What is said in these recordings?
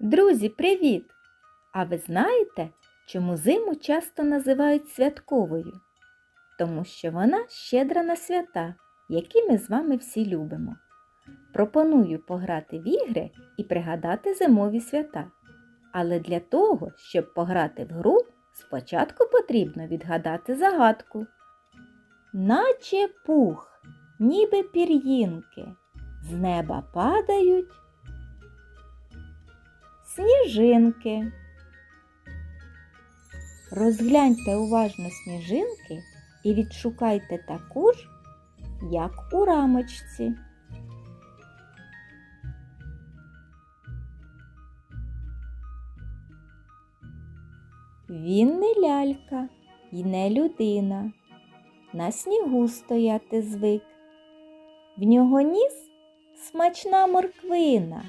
Друзі, привіт! А ви знаєте, чому зиму часто називають святковою? Тому що вона щедра на свята, які ми з вами всі любимо. Пропоную пограти в ігри і пригадати зимові свята. Але для того, щоб пограти в гру, спочатку потрібно відгадати загадку. Наче пух, ніби пір'їнки, з неба падають сніжинки. Розгляньте уважно сніжинки і відшукайте таку ж, як у рамочці. Він не лялька і не людина. На снігу стояти звик. В нього ніс смачна морквина.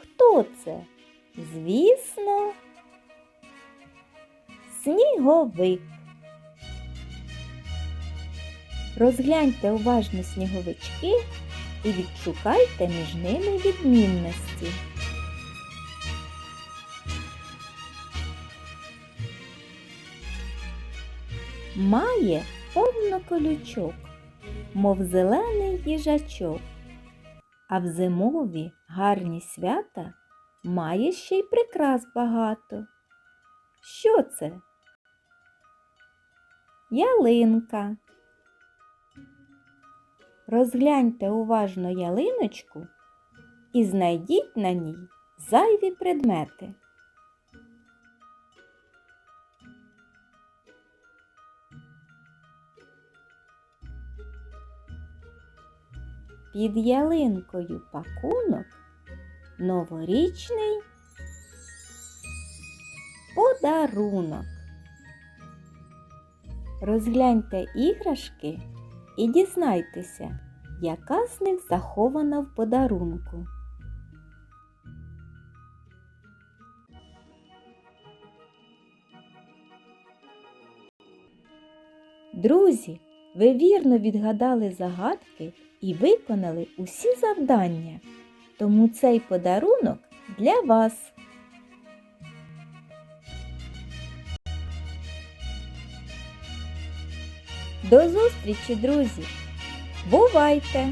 Хто це? Звісно, сніговик. Розгляньте уважно сніговички і відшукайте між ними відмінності. Має повно колючок, мов зелений їжачок, а в зимові гарні свята має ще й прикрас багато. Що це? Ялинка. Розгляньте уважно ялиночку і знайдіть на ній зайві предмети. Під ялинкою пакунок новорічний подарунок. Розгляньте іграшки і дізнайтеся, яка з них захована в подарунку. Друзі, ви вірно відгадали загадки і виконали усі завдання. Тому цей подарунок для вас. До зустрічі, друзі! Бувайте!